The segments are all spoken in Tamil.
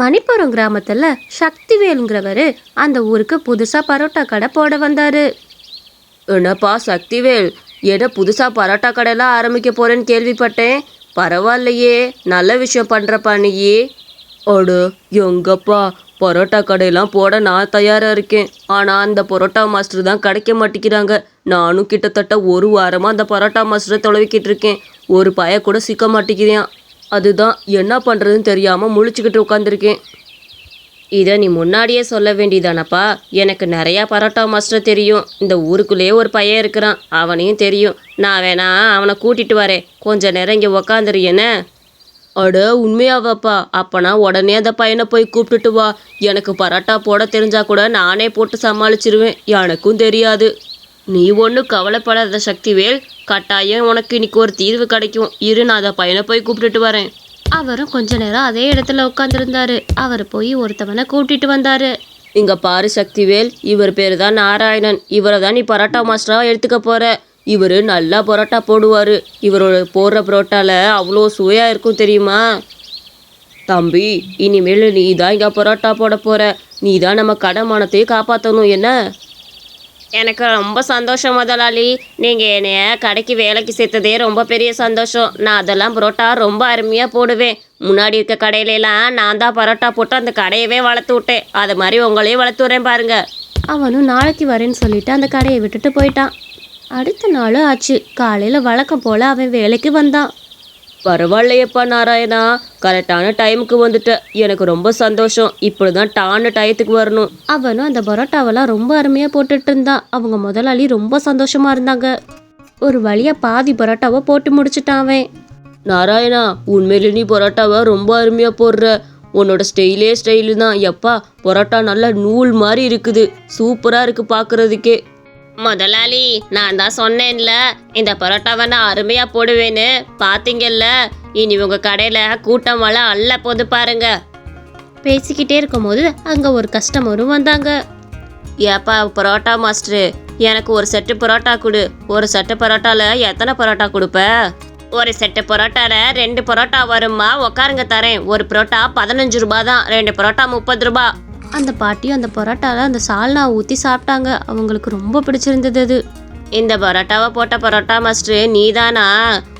மணிப்புரம் கிராமத்துல சக்திவேலுங்கிறவரு அந்த ஊருக்கு புதுசா பரோட்டா கடை போட வந்தாரு. என்னப்பா சக்திவேல்? ஏதோ புதுசாக பரோட்டா கடையெல்லாம் ஆரம்பிக்க போறேன்னு கேள்விப்பட்டேன். பரவாயில்லையே நல்ல விஷயம் பண்ணுறப்பா நீயே அடு எங்கப்பா பரோட்டா கடையெல்லாம் போட நான் தயாராக இருக்கேன். ஆனால் அந்த பரோட்டா மாஸ்டர் தான் கிடைக்க மாட்டேங்கிறாங்க. நானும் கிட்டத்தட்ட ஒரு வாரமாக அந்த பரோட்டா மாஸ்டரை தொலைவிக்கிட்டு இருக்கேன். ஒரு பய கூட சிக்க மாட்டேங்கிறேன். அதுதான் என்ன பண்ணுறதுன்னு தெரியாமல் முழிச்சுக்கிட்டு உட்காந்துருக்கேன் இதை நீ முன்னாடியே சொல்ல வேண்டியதானப்பா? எனக்கு நிறையா பரோட்டா மாஸ்டர் தெரியும். இந்த ஊருக்குள்ளேயே ஒரு பையன் இருக்கிறான். அவனையும் தெரியும். நான் வேணா அவனை கூட்டிட்டு வரேன். கொஞ்ச நேரம் இங்கே உக்காந்துரு என்ன? அட உண்மையாவாப்பா. அப்பனா உடனே அந்த பையனை போய் கூப்பிட்டுட்டு வா. எனக்கு பரோட்டா போட தெரிஞ்சா கூட நானே போட்டு சமாளிச்சிருவேன். எனக்கும் தெரியாது. நீ ஒன்றும் கவலைப்படாத சக்திவேல். கட்டாயம் உனக்கு இன்னைக்கு ஒரு தீர்வு கிடைக்கும். இரு நான் அந்த பையனை போய் கூப்பிட்டுட்டு வரேன். அவரும் கொஞ்ச நேரம் அதே இடத்துல உட்காந்துருந்தாரு அவர் போய் ஒருத்தவனை கூட்டிட்டு வந்தாரு. இங்க பாரு சக்திவேல் இவர் பேர் தான் நாராயணன். இவரை தான் நீ பரோட்டா மாஸ்டரா எடுத்துக்க போற. இவர் நல்லா பரோட்டா போடுவார். இவரோட போடுற பரோட்டால அவ்வளோ சுவையா இருக்கும் தெரியுமா? தம்பி இனிமேல் நீ தான் இங்கே பரோட்டா போட போற. நீ தான் நம்ம கடமானத்தையும் காப்பாற்றணும் என்ன? எனக்கு ரொம்ப சந்தோஷம் முதலாளி. நீங்கள் என்னைய கடைக்கு வேலைக்கு சேர்த்ததே ரொம்ப பெரிய சந்தோஷம். நான் அதெல்லாம் பரோட்டா ரொம்ப அருமையாக போடுவேன். முன்னாடி இருக்க கடையிலலாம் நான் தான் பரோட்டா போட்டு அந்த கடையவே வளர்த்து விட்டேன். அது மாதிரி உங்களையும் வளர்த்து விட்றேன் பாருங்க. அவனும் நாளைக்கு வரேன்னு சொல்லிட்டு அந்த கடையை விட்டுட்டு போயிட்டான். அடுத்த நாள் ஆச்சு. காலையில் வழக்கம் போல் அவன் வேலைக்கு வந்தான். பரவாயில்லையப்பா நாராயணா. கரெக்டான டைமுக்கு வந்துட்ட. எனக்கு ரொம்ப சந்தோஷம். இப்படி தான் டான்னு டயத்துக்கு வரணும். அவனும் அந்த பரோட்டாவெல்லாம் ரொம்ப அருமையாக போட்டுட்டு இருந்தான் அவங்க முதலாளி ரொம்ப சந்தோஷமா இருந்தாங்க. ஒரு வழியா பாதி பரோட்டாவை போட்டு முடிச்சிட்டான் அவன். நாராயணா உண்மையிலே நீ பரோட்டாவை ரொம்ப அருமையாக போடுற. உன்னோட ஸ்டைலே ஸ்டைலு தான் எப்பா பரோட்டா நல்லா நூல் மாதிரி இருக்குது. சூப்பராக இருக்கு பார்க்கறதுக்கே முதலாளி நான் தான் சொன்னேன்ல இந்த பரோட்டாவை நான் அருமையாக போடுவேன்னு. பார்த்தீங்கல்ல இனி உங்கள் கடையில் கூட்டம் வள அல்ல போது பாருங்க. பேசிக்கிட்டே இருக்கும்போது அங்க ஒரு கஸ்டமரும் வந்தாங்க. ஏப்பா பரோட்டா மாஸ்டரு எனக்கு ஒரு செட்டு பரோட்டா கொடு. ஒரு செட்டு பரோட்டால எத்தனை பரோட்டா கொடுப்ப? ஒரு செட்டு பரோட்டால ரெண்டு பரோட்டா வருமா உக்காருங்க தரேன். ஒரு பரோட்டா பதினஞ்சு ரூபா தான் ரெண்டு பரோட்டா முப்பது ரூபா. அந்த பாட்டியும் அந்த பரோட்டாவில் அந்த சால்னா ஊற்றி சாப்பிட்டாங்க. அவங்களுக்கு ரொம்ப பிடிச்சிருந்தது அது. இந்த பரோட்டாவை போட்ட பரோட்டா மாஸ்டரு நீதானா?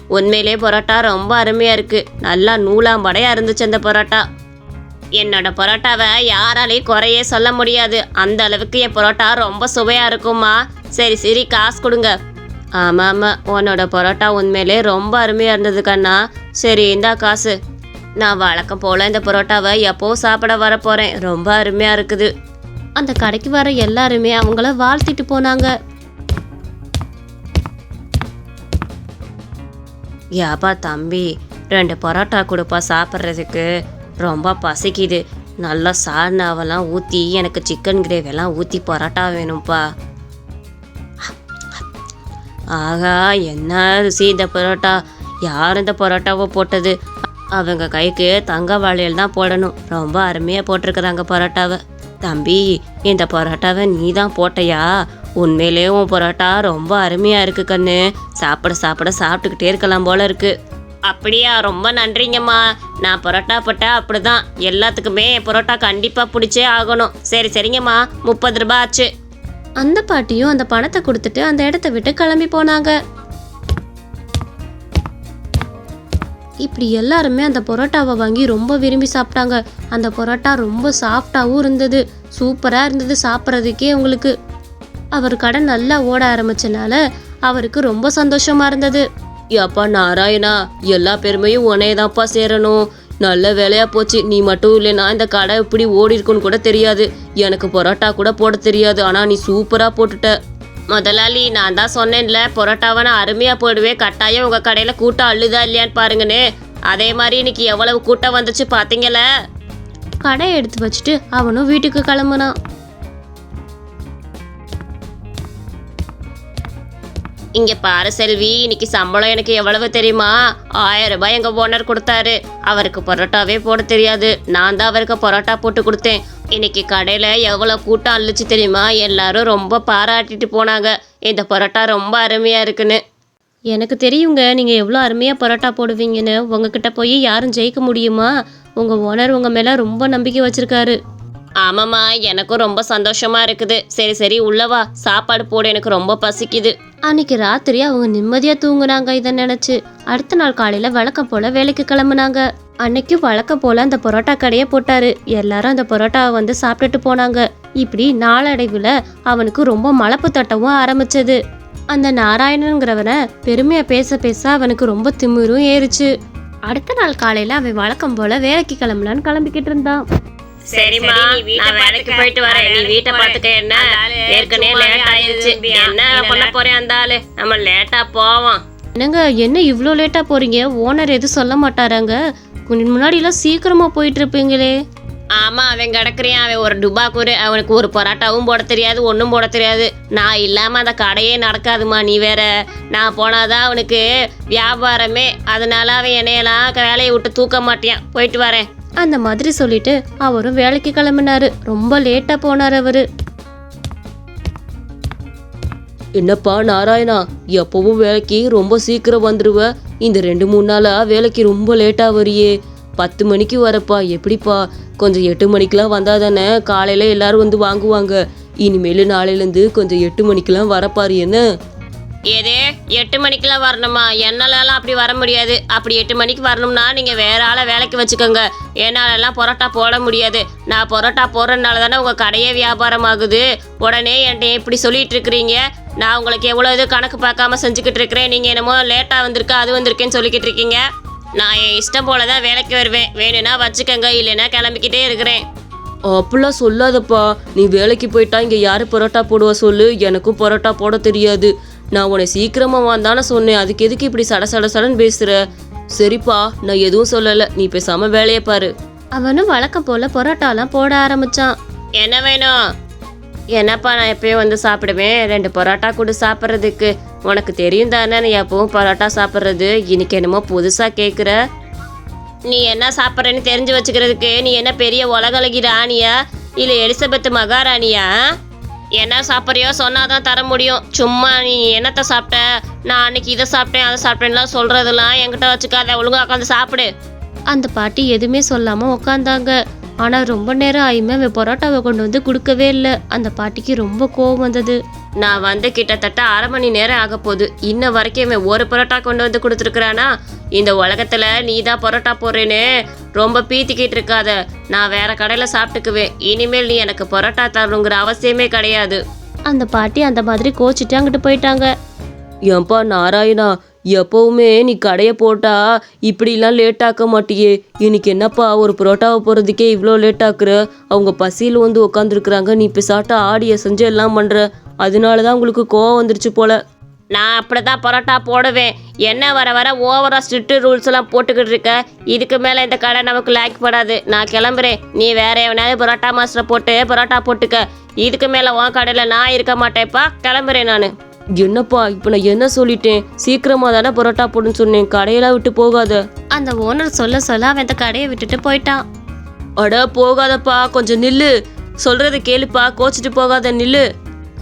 உண்மையிலே பரோட்டா ரொம்ப அருமையாக இருக்குது நல்லா நூலாம்படையா இருந்துச்சு அந்த பரோட்டா. என்னோட பரோட்டாவை யாராலையும் குறையே சொல்ல முடியாது. அந்த அளவுக்கு என் பரோட்டா ரொம்ப சுவையாக இருக்கும்மா. சரி சரி காசு கொடுங்க. ஆமாம் ஆமாம் உன்னோட பரோட்டா உண்மையிலே ரொம்ப அருமையாக இருந்தது கண்ணா. சரி இந்தா காசு. நான் வழக்கம் போல இந்த பரோட்டாவை எப்போ சாப்பிட வர போறேன் ரொம்ப அருமையா இருக்குது. அந்த கடைக்கு வர எல்லாருமே அவங்கள வாழ்த்திட்டு போனாங்க. ஏப்பா தம்பி ரெண்டு பரோட்டா கொடுப்பா சாப்பிட்றதுக்கு. ரொம்ப பசிக்குது. நல்லா சார்னாவெல்லாம் ஊற்றி எனக்கு சிக்கன் கிரேவியெல்லாம் ஊற்றி பரோட்டா வேணும்ப்பா ஆகா என்ன ருசி இந்த பரோட்டா? யார் இந்த பரோட்டாவை போட்டது? அவங்க கைக்கு தங்க வளையல் தான் போடணும். ரொம்ப அருமையாக போட்டிருக்கிறாங்க பரோட்டாவை. தம்பி இந்த பரோட்டாவை நீ தான் போட்டையா? உண்மையிலே உன் பரோட்டா ரொம்ப அருமையாக இருக்கு கண்ணு. சாப்பிட சாப்பிட சாப்பிட்டுக்கிட்டே இருக்கலாம் போல இருக்கு. அப்படியா ரொம்ப நன்றிங்கம்மா. நான் பரோட்டா போட்டா அப்படிதான். எல்லாத்துக்குமே பரோட்டா கண்டிப்பாக பிடிச்சே ஆகணும். சரி சரிங்கம்மா. முப்பது ரூபாய் ஆச்சு. அந்த பாட்டியும் அந்த பணத்தை கொடுத்துட்டு அந்த இடத்த விட்டு கிளம்பி போனாங்க. இப்படி எல்லாருமே அந்த பரோட்டாவை வாங்கி ரொம்ப விரும்பி சாப்பிட்டாங்க. அந்த பரோட்டா ரொம்ப சாஃப்டாகவும் இருந்தது. சூப்பராக இருந்தது சாப்பிட்றதுக்கே அவங்களுக்கு அவர் கடை நல்லா ஓட ஆரம்பிச்சனால அவருக்கு ரொம்ப சந்தோஷமா இருந்தது. ஏப்பா நாராயணா எல்லா பெருமையும் உனே தான்ப்பா சேரணும். நல்ல வேலையா போச்சு. நீ மட்டும் இல்லைனா இந்த கடை இப்படி ஓடி இருக்குன்னு கூட தெரியாது. எனக்கு பரோட்டா கூட போட தெரியாது. ஆனா நீ சூப்பரா போட்டுட்ட. முதலாளி நான் தான் சொன்னேன்ல பரோட்டாவை நான் அருமையா போடுவேன் கட்டாயம் உங்க கடையில கூட்டம் அள்ளுதா இல்லையான்னு பாருங்கன்னு. அதே மாதிரி இன்னைக்கு எவ்வளவு கூட்டம் வந்துச்சு பாத்தீங்களா கடையை எடுத்து வச்சுட்டு அவனும் வீட்டுக்கு கிளம்புனான். இங்க பாரு செல்வி இன்னைக்கு சம்பளம் எனக்கு எவ்வளவு தெரியுமா? ஆயிரம் ரூபாய் எங்க ஓனர் கொடுத்தாரு. அவருக்கு பரோட்டாவே போட தெரியாது. நான் தான் அவருக்கு பரோட்டா போட்டு கொடுத்தேன். இன்னைக்கு கடையில் எவ்வளோ கூட்டம் அள்ளிச்சு தெரியுமா? எல்லாரும் ரொம்ப பாராட்டிட்டு போனாங்க. இந்த பரோட்டா ரொம்ப அருமையாக இருக்குன்னு. எனக்கு தெரியுங்க நீங்கள் எவ்வளோ அருமையாக பரோட்டா போடுவீங்கன்னு. உங்ககிட்ட போய் யாரும் ஜெயிக்க முடியுமா? உங்கள் ஓனர் உங்கள் மேலே ரொம்ப நம்பிக்கை வச்சுருக்காரு. ஆமாம்மா எனக்கும் ரொம்ப சந்தோஷமா இருக்குது. சரி சரி உள்ளவா சாப்பாடு போட எனக்கு ரொம்ப பசிக்குது. அன்னைக்கு ராத்திரி அவங்க நிம்மதியா தூங்குனாங்க இதை நினைச்சு. அடுத்த நாள் காலையில வழக்கம் போல வேலைக்கு கிளம்புனாங்க. அன்னைக்கு வழக்கம் போல அந்த பரோட்டா கடையை போட்டாரு. எல்லாரும் அந்த பரோட்டாவை வந்து சாப்பிட்டுட்டு போனாங்க. இப்படி நாளடைவுல அவனுக்கு ரொம்ப மலப்பு தட்டவும் ஆரம்பிச்சது. அந்த நாராயணங்கிறவனை பெருமையா பேச பேச அவனுக்கு ரொம்ப திமிரும் ஏறுச்சு. அடுத்த நாள் காலையில அவன் வழக்கம் போல வேலைக்கு கிளம்பலான்னு கிளம்பிக்கிட்டு இருந்தான். சரிம்மா. நான் வேலைக்கு போயிட்டு வரேன். நீ வீட்டை பார்த்துக்க என்ன? ஏற்கனவே லேட் ஆயிருச்சு என்ன பண்ண போறேன் அந்த ஆளு? நம்ம லேட்டா போவோம். என்னங்க என்ன இவ்வளோ லேட்டா போறீங்க? ஓனர் எதுவும் சொல்ல மாட்டாராங்க. கொஞ்சம் முன்னாடிலாம் சீக்கிரமா போயிட்டு இருப்பீங்களே ஆமா அவன் கிடக்குறியான் அவன் ஒரு டுபாக்கூரு அவனுக்கு ஒரு பரோட்டாவும் போட தெரியாது ஒன்றும் போட தெரியாது. நான் இல்லாம அந்த கடையே நடக்காதுமா நீ வேற. நான் போனாதான் அவனுக்கு வியாபாரமே. அதனால அவன் என்னையெல்லாம் வேலையை விட்டு தூக்க மாட்டியான். போயிட்டு வரேன். அந்த மாதிரி சொல்லிட்டு அவரும் வேலைக்கு கிளம்பினாரு. ரொம்ப லேட்டா போனார் அவரு. என்னப்பா நாராயணா எப்பவும் வேலைக்கு ரொம்ப சீக்கிரம் வந்துடுவ இந்த ரெண்டு மூணு நாளா வேலைக்கு ரொம்ப லேட்டா வரியே. பத்து மணிக்கு வரப்பா எப்படிப்பா? கொஞ்சம் எட்டு மணிக்கெல்லாம் வந்தால் தானே காலையில் எல்லாரும் வந்து வாங்குவாங்க. இனிமேல் நாளையிலேருந்து கொஞ்சம் எட்டு மணிக்கெல்லாம் வரப்பாரு என்ன? ஏதே எட்டு மணிக்கெல்லாம் வரணுமா? என்னாலலாம் அப்படி வர முடியாது. அப்படி எட்டு மணிக்கு வரணும்னா நீங்கள் வேற ஆளை வேலைக்கு வச்சுக்கோங்க. என்னாலலாம் பரோட்டா போட முடியாது. நான் பரோட்டா போடுறதுனால தானே உங்கள் கடையே வியாபாரம் ஆகுது. உடனே என்கிட்ட இப்படி சொல்லிட்டு இருக்கிறீங்க. நான் உங்களுக்கு எவ்வளோ இது கணக்கு பார்க்காம செஞ்சுக்கிட்டு இருக்கிறேன். நீங்கள் என்னமோ லேட்டாக வந்திருக்கு அது வந்திருக்கேன்னு சொல்லிக்கிட்டு இருக்கீங்க. நான் என் இஷ்டம் போல தான் வேலைக்கு வருவேன். வேணும்னா வச்சுக்கோங்க இல்லைன்னா கிளம்பிக்கிட்டே இருக்கிறேன். அப்படிலாம் சொல்லாதப்பா. நீ வேலைக்கு போயிட்டா இங்கே யார் பரோட்டா போடுவா சொல்லு? எனக்கும் பரோட்டா போட தெரியாது. நான் உன்னை சீக்கிரமா வந்தானே சொன்னேன். அதுக்கு எதுக்கு இப்படி சட சட சடன்னு பேசுற? சரிப்பா நான் எதுவும் சொல்லலை. நீ பேசாம வேலையை பாரு. அவனும் வழக்கம் போல பரோட்டாலாம் போட ஆரம்பிச்சான். என்ன வேணும்? என்னப்பா நான் எப்பயும் வந்து சாப்பிடுவேன். ரெண்டு பரோட்டா கூட சாப்பிட்றதுக்கு. உனக்கு தெரியும் தானே நீ எப்பவும் பரோட்டா சாப்பிட்றது? இன்னைக்கு என்னமோ புதுசாக கேட்குற நீ என்ன சாப்பிட்றேன்னு தெரிஞ்சு வச்சுக்கிறதுக்கு? நீ என்ன பெரிய உலகளகி ராணியா இல்லை எலிசபெத் மகாராணியா? என்ன சாப்பிட்றியோ சொன்னாதான் தர முடியும். சும்மா நீ என்னத்தை சாப்பிட்ட? நான் அன்னைக்கு இதை சாப்பிட்டேன் அதை சாப்பிட்டேன்லாம் சொல்கிறதெல்லாம் என்கிட்ட வச்சுக்காத. ஒழுங்காக உட்காந்து சாப்பிடு. அந்த பாட்டி எதுவுமே சொல்லாமல் உட்காந்தாங்க. ஆனால் ரொம்ப நேரம் ஆயுமே அவன் பரோட்டாவை கொண்டு வந்து கொடுக்கவே இல்லை. அந்த பாட்டிக்கு ரொம்ப கோவம் வந்தது. நான் வந்து கிட்டத்தட்ட அரை மணி நேரம் ஆக போகுது. இன்ன வரைக்கும் ஒரு பரோட்டா கொண்டு வந்து கொடுத்துருக்குறானா? இந்த உலகத்துல நீ தான் பரோட்டா போடுறேன்னு ரொம்ப பீத்திக்கிட்டு இருக்காத. நான் வேற கடையில சாப்பிட்டுக்குவேன். இனிமேல் நீ எனக்கு பரோட்டா தரணுங்கிற அவசியமே கிடையாது. அந்த பாட்டி அந்த மாதிரி கோச்சிட்டு அங்கிட்டு போயிட்டாங்க. ஏன்பா நாராயணா எப்பவுமே நீ கடையை போட்டா இப்படிலாம் லேட் ஆக்க மாட்டியே. இன்னைக்கு என்னப்பா ஒரு புரோட்டாவை போகிறதுக்கே இவ்வளோ லேட் ஆக்குற அவங்க பசியில் வந்து உட்காந்துருக்குறாங்க நீ பிசாட்ட ஆடிய செஞ்சு எல்லாம் பண்ணுற அதனால தான் உங்களுக்கு கோவம் வந்துருச்சு போல. நான் அப்படி தான் பரோட்டா போடுவேன். என்ன வர வர ஓவரா ஸ்ட்ரிக்ட் ரூல்ஸ் எல்லாம் போட்டுக்கிட்டு இருக்க? இதுக்கு மேலே இந்த கடை நமக்கு லேக் படாது. நான் கிளம்புறேன். நீ வேற எவனாவது பரோட்டா மாஸ்டரை போட்டு பரோட்டா போட்டுக்க. இதுக்கு மேலே உன் கடையில் நான் இருக்க மாட்டேன்ப்பா. கிளம்புறேன் நான். என்னப்பா இப்போ நான் என்ன சொல்லிட்டேன்? சீக்கிரமா தானே பரோட்டா போடுன்னு சொன்னேன். கடையெல்லாம் விட்டு போகாத. அந்த ஓனர் சொல்ல சொல்ல அவன் அந்த கடையை விட்டுட்டு போயிட்டான். அட போகாதப்பா. கொஞ்சம் நில்லு. சொல்றத கேளுப்பா. கோச்சிட்டு போகாத நில்லு.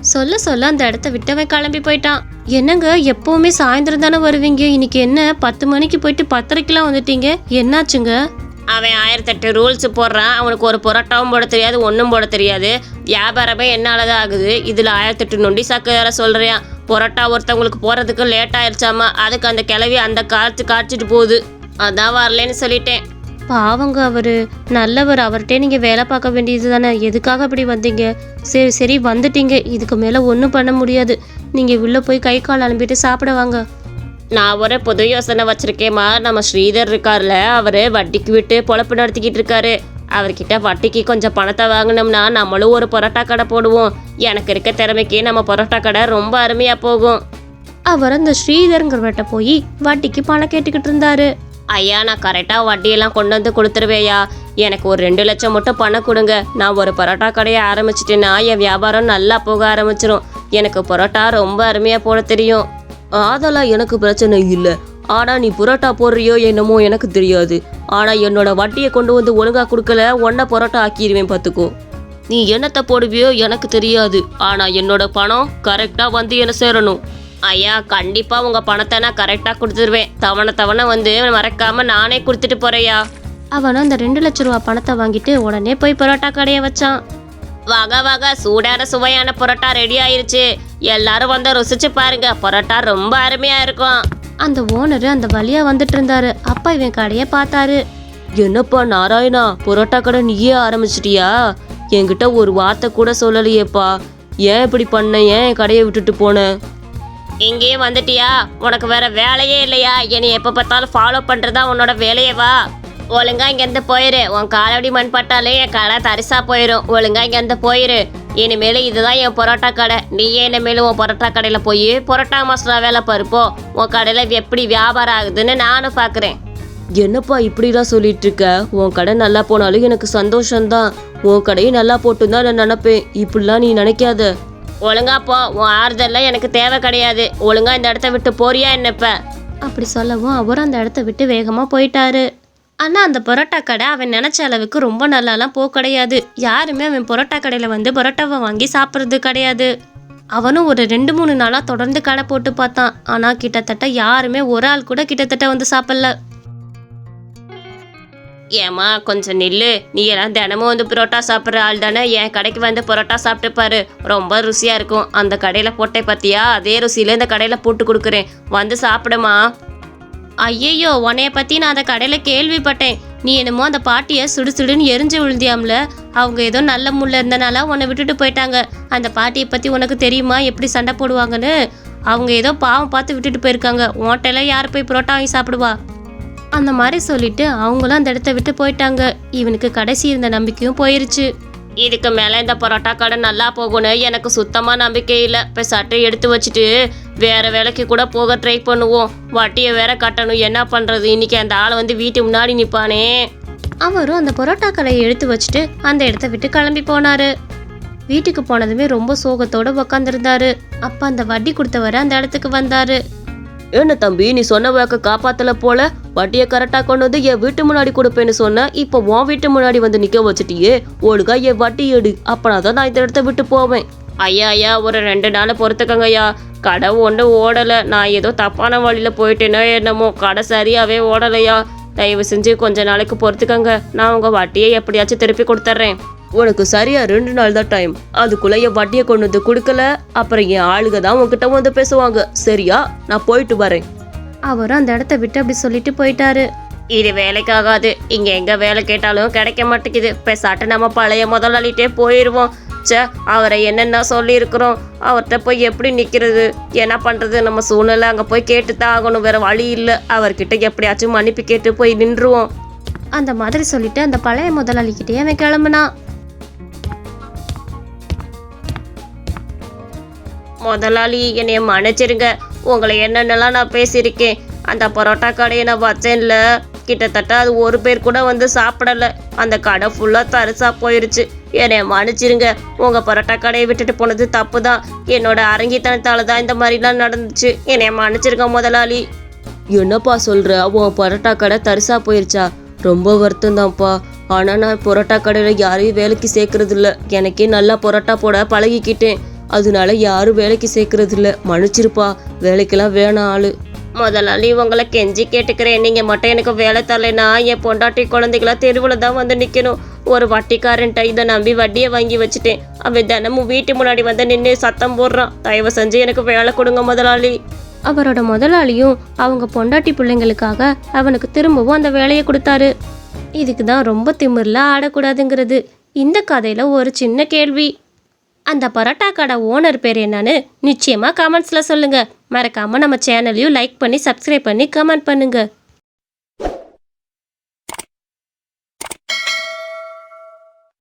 சொல்ல சொல்ல அந்த இடத்த விட்டு அவன் கிளம்பி போயிட்டான். என்னங்க எப்பவுமே சாயந்தரம் தானே வருவீங்க? இன்னைக்கு என்ன? பத்து மணிக்கு போயிட்டு பத்தரைக்கெல்லாம் வந்துட்டீங்க? என்னாச்சுங்க? அவன் ஆயிரத்தெட்டு ரூல்ஸ் போடுறான். அவனுக்கு ஒரு பரோட்டாவும் போட தெரியாது ஒன்றும் போட தெரியாது. வியாபாரமே என்னால தான் ஆகுது. இதில் ஆயிரத்தெட்டு நொண்டி சாக்கு வேற சொல்றியான் பரோட்டா ஒருத்தவங்களுக்கு போகிறதுக்கு லேட் ஆயிடுச்சாமா? அதுக்கு அந்த கிளவி அந்த காய்ச்சி காய்ச்சிட்டு போகுது. அதான் வரலன்னு சொல்லிட்டேன். பாவங்க அவரு. நல்லவர் அவர்கிட்டே நீங்க வேலை பார்க்க வேண்டியது தானே? எதுக்காக அப்படி வந்தீங்க? சரி சரி வந்துட்டீங்க. இதுக்கு மேல ஒன்றும் பண்ண முடியாது. நீங்க உள்ள போய் கை கால் அனுப்பிட்டு சாப்பிட வாங்க. நான் ஒரு புது யோசனை வச்சிருக்கேம்மா. நம்ம ஸ்ரீதர் இருக்கார்ல அவரு வட்டிக்கு விட்டு பொழப்பு நடத்திக்கிட்டு இருக்காரு. அவர்கிட்ட வட்டிக்கு கொஞ்சம் பணத்தை வாங்கினோம்னா நம்மளும் ஒரு பரோட்டா கடை போடுவோம். எனக்கு இருக்க திறமைக்கு நம்ம பரோட்டா கடை ரொம்ப அருமையா போகும். அவர் அந்த ஸ்ரீதருங்கிறவர்கிட்ட போய் வட்டிக்கு பணம் கேட்டுக்கிட்டு இருந்தாரு. ஐயா நான் கரெக்டாக வட்டியெல்லாம் கொண்டு வந்து கொடுத்துருவேயா எனக்கு ஒரு ரெண்டு லட்சம் மட்டும் பணம் கொடுங்க. நான் ஒரு பரோட்டா கடையை ஆரம்பிச்சிட்டேன்னா என் வியாபாரம் நல்லா போக ஆரம்பிச்சிரும். எனக்கு பரோட்டா ரொம்ப அருமையாக போட தெரியும். அதெல்லாம் எனக்கு பிரச்சனை இல்லை. ஆனால் நீ புரோட்டா போடுறியோ என்னமோ எனக்கு தெரியாது. ஆனால் என்னோட வட்டியை கொண்டு வந்து ஒழுங்காக கொடுக்கல ஒன்றை பரோட்டா ஆக்கிடுவேன் பார்த்துக்கோ நீ என்னத்தை போடுவியோ எனக்கு தெரியாது. ஆனால் என்னோட பணம் கரெக்டாக வந்து என்ன சேரணும். ஐயா கண்டிப்பாக உங்கள் பணத்தை நான் கரெக்டாக கொடுத்துருவேன். தவணை தவணை வந்து மறக்காமல் நானே கொடுத்துட்டு போறேயா அவனும் அந்த ரெண்டு லட்ச ரூபா பணத்தை வாங்கிட்டு உடனே போய் பரோட்டா கடையை வச்சான். வக வக சூடான சுவையான பரோட்டா ரெடி ஆயிருச்சு. எல்லாரும் வந்து ருசிச்சு பாருங்க பரோட்டா ரொம்ப அருமையா இருக்கும். அந்த ஓனர் அந்த வழியா வந்துட்டு இருந்தாரு. அப்பா இவன் கடையை பார்த்தாரு. என்னப்பா நாராயணா பரோட்டா கடை நீயே ஆரம்பிச்சிட்டியா? என்கிட்ட ஒரு வார்த்தை கூட சொல்லலையேப்பா. ஏன் இப்படி பண்ண ஏன் கடையை விட்டுட்டு போன? இங்கேயே வந்துட்டியா? உனக்கு வேற வேலையே இல்லையா? என்னை எப்போ பார்த்தாலும் ஃபாலோ பண்ணுறதா உன்னோட வேலையே வா. ஒழுங்கா இங்கேருந்து போயிரு. உன் காலடி மண் பட்டாலே என் கடை தரிசா போயிடும் ஒழுங்கா இங்கேருந்து போயிரு. இனிமேல் இதுதான் என் பரோட்டா கடை. நீயே இனிமேல் உன் பரோட்டா கடையில் போய் பரோட்டா மசாலா வேலை பருப்போ உன் கடையில் எப்படி வியாபாரம் ஆகுதுன்னு நானும் பார்க்குறேன் என்னப்பா இப்படிலாம் சொல்லிட்டு இருக்க உன் கடை நல்லா போனாலும் எனக்கு சந்தோஷம்தான். உன் கடையும் நல்லா போட்டு தான் நான் நினைப்பேன். இப்படிலாம் நீ நினைக்காத. ஒழுங்கா போ. உன் ஆறுதல்லாம் எனக்கு தேவை கிடையாது. ஒழுங்கா இந்த இடத்த விட்டு போறியா என்னப்ப? அப்படி சொல்லவும் அவரும் அந்த இடத்த விட்டு வேகமா போயிட்டாரு. ஆனால் அந்த பரோட்டா கடை அவன் நினச்ச அளவுக்கு ரொம்ப நல்லாலாம் போக கிடையாது. யாருமே அவன் பரோட்டா கடையில் வந்து பரோட்டாவை வாங்கி சாப்பிட்றது கிடையாது. அவனும் ஒரு ரெண்டு மூணு நாளாக தொடர்ந்து கடை போட்டு பார்த்தான். ஆனால் கிட்டத்தட்ட யாருமே ஒரு ஆள் கூட கிட்டத்தட்ட வந்து சாப்பிடல. ஏமா கொஞ்சம் நில்லு. நீ எல்லாம் தினமும் வந்து புரோட்டா சாப்பிட்ற ஆள் தானே? என் கடைக்கு வந்து புரோட்டா சாப்பிட்டு பாரு. ரொம்ப ருசியாக இருக்கும். அந்த கடையில் போட்டே பார்த்தியா? அதே ருசியில் இந்த கடையில் போட்டு கொடுக்குறேன். வந்து சாப்பிடுமா? ஐயையோ உன்னைய பத்தி நான் அந்த கடையில கேள்விப்பட்டேன். நீ என்னமோ அந்த பாட்டியை சுடு சுடுன்னு எரிஞ்சு விழுந்தியாம்ல அவங்க ஏதோ நல்ல முள்ள இருந்தனால உன்னை விட்டுட்டு போயிட்டாங்க. அந்த பாட்டியை பத்தி உனக்கு தெரியுமா? எப்படி சண்டை போடுவாங்கன்னு? அவங்க ஏதோ பாவம் பார்த்து விட்டுட்டு போயிருக்காங்க. உன்கிட்ட யார் போய் புரோட்டா வாங்கி சாப்பிடுவா? அந்த மாதிரி சொல்லிட்டு அவங்களும் அந்த இடத்த விட்டு போயிட்டாங்க. இவனுக்கு கடைசி இருந்த நம்பிக்கையும் போயிருச்சு. இதுக்கு மேலே இந்த பரோட்டா கடை நல்லா போகும்னு எனக்கு சுத்தமாக நம்பிக்கை இல்லை. இப்போ சட்டை எடுத்து வச்சுட்டு வேறு வேலைக்கு கூட போக ட்ரை பண்ணுவோம். வட்டியை வேற கட்டணும். என்ன பண்ணுறது இன்னைக்கு அந்த ஆளை வந்து வீட்டு முன்னாடி நிற்பானே அவரும் அந்த பரோட்டா கடையை எடுத்து வச்சுட்டு அந்த இடத்த விட்டு கிளம்பி போனார். வீட்டுக்கு போனதுமே ரொம்ப சோகத்தோடு உக்காந்துருந்தாரு. அப்போ அந்த வட்டி கொடுத்தவரை அந்த இடத்துக்கு வந்தார். என்ன தம்பி நீ சொன்ன வாக்க காப்பாத்தல போல? வட்டியை கரெக்டாக கொண்டு வந்து என் வீட்டு முன்னாடி கொடுப்பேன்னு சொன்ன இப்போ உன் வீட்டு முன்னாடி வந்து நிற்க வச்சுட்டியே? ஒழுங்கா என் வட்டி எடு அப்பனா தான் நான் இந்த இடத்த விட்டு போவேன். ஐயா ஐயா ஒரு ரெண்டு நாள் பொறுத்துக்கங்க ஐயா கடை ஒன்றும் ஓடலை. நான் ஏதோ தப்பான வழியில் போயிட்டேனோ என்னமோ கடை சரியாகவே ஓடலையா. தயவு செஞ்சு கொஞ்ச நாளைக்கு பொறுத்துக்கங்க. நான் உங்கள் வட்டியை எப்படியாச்சும் திருப்பி கொடுத்துட்றேன். உனக்கு சரியா ரெண்டு நாள் தான் டைம் அதுக்குள்ள என் வட்டியை கொண்டு வந்து கொடுக்கல. அப்புறம் என் ஆளுங்க தான் உன்கிட்ட வந்து பேசுவாங்க. சரியா? நான் போயிட்டு வரேன். அவரும் அந்த இடத்த விட்டு அப்படி சொல்லிட்டு போயிட்டாரு. இது வேலைக்காகாது. இங்க எங்க வேலை கேட்டாலும் கிடைக்க மாட்டேங்குது. பெசாட்டு நம்ம பழைய முதலாளிட்டே போயிடுவோம் ச்சே அவரை என்னென்ன சொல்லியிருக்கிறோம்? அவர்கிட்ட போய் எப்படி நிற்கிறது என்ன பண்ணுறது நம்ம சூழ்நிலை அங்கே போய் கேட்டு தான் ஆகணும். வேற வழி இல்லை. அவர்கிட்ட எப்படியாச்சும் மன்னிப்பு கேட்டு போய் நின்றுவோம். அந்த மாதிரி சொல்லிட்டு அந்த பழைய முதலாளிகிட்டே அவன் கிளம்புனான். முதலாளி என்னைய மன்னிச்சிருங்க. உங்களை என்னென்னலாம் நான் பேசியிருக்கேன். அந்த பரோட்டா கடையை நான் வச்சேன்ல. கிட்டத்தட்ட அது ஒரு பேர் கூட வந்து சாப்பிடல. அந்த கடை ஃபுல்லாக தரிசாக போயிருச்சு. என்னைய மன்னிச்சிருங்க. உங்கள் பரோட்டா கடையை விட்டுட்டு போனது தப்பு தான் என்னோட அரங்கித்தனத்தால் தான் இந்த மாதிரிலாம் நடந்துச்சு. என்னைய மன்னிச்சிருங்க முதலாளி. என்னப்பா சொல்கிற உன் பரோட்டா கடை தரிசாக போயிருச்சா? ரொம்ப வருத்தம் தான்ப்பா ஆனால் நான் பரோட்டா கடையில் யாரையும் வேலைக்கு சேர்க்கறதில்ல. எனக்கே நல்லா பரோட்டா போட பழகிக்கிட்டேன். அதனால யாரும் வேலைக்கு சேர்க்கறது இல்ல மன்னிச்சிருப்பா. வேலைக்கெல்லாம் வேணாம் ஆளு. முதலாளி உங்களை கெஞ்சி கேட்டுக்கிறேன். நீங்க மட்டும் எனக்கு வேலை தரலைன்னா என் பொண்டாட்டி குழந்தைகளா தெருவில் தான் வந்து நிற்கணும் ஒரு வட்டிக்காரன்ட்ட இதை நம்பி வட்டியை வாங்கி வச்சுட்டேன். அவன் தினமும் வீட்டு முன்னாடி வந்து நின்று சத்தம் போடுறான். தயவு செஞ்சு எனக்கு வேலை கொடுங்க முதலாளி. அவரோட முதலாளியும் அவங்க பொண்டாட்டி பிள்ளைங்களுக்காக அவனுக்கு திரும்பவும் அந்த வேலையை கொடுத்தாரு. இதுக்கு தான் ரொம்ப திமிரில் ஆடக்கூடாதுங்கிறது. இந்த கதையில் ஒரு சின்ன கேள்வி. அந்த பரோட்டா கடை ஓனர் பேர் என்னன்னு நிச்சயமாக கமெண்ட்ஸில் சொல்லுங்கள் மறக்காமல் நம்ம சேனலையும் லைக் பண்ணி சப்ஸ்கிரைப் பண்ணி கமெண்ட் பண்ணுங்கள்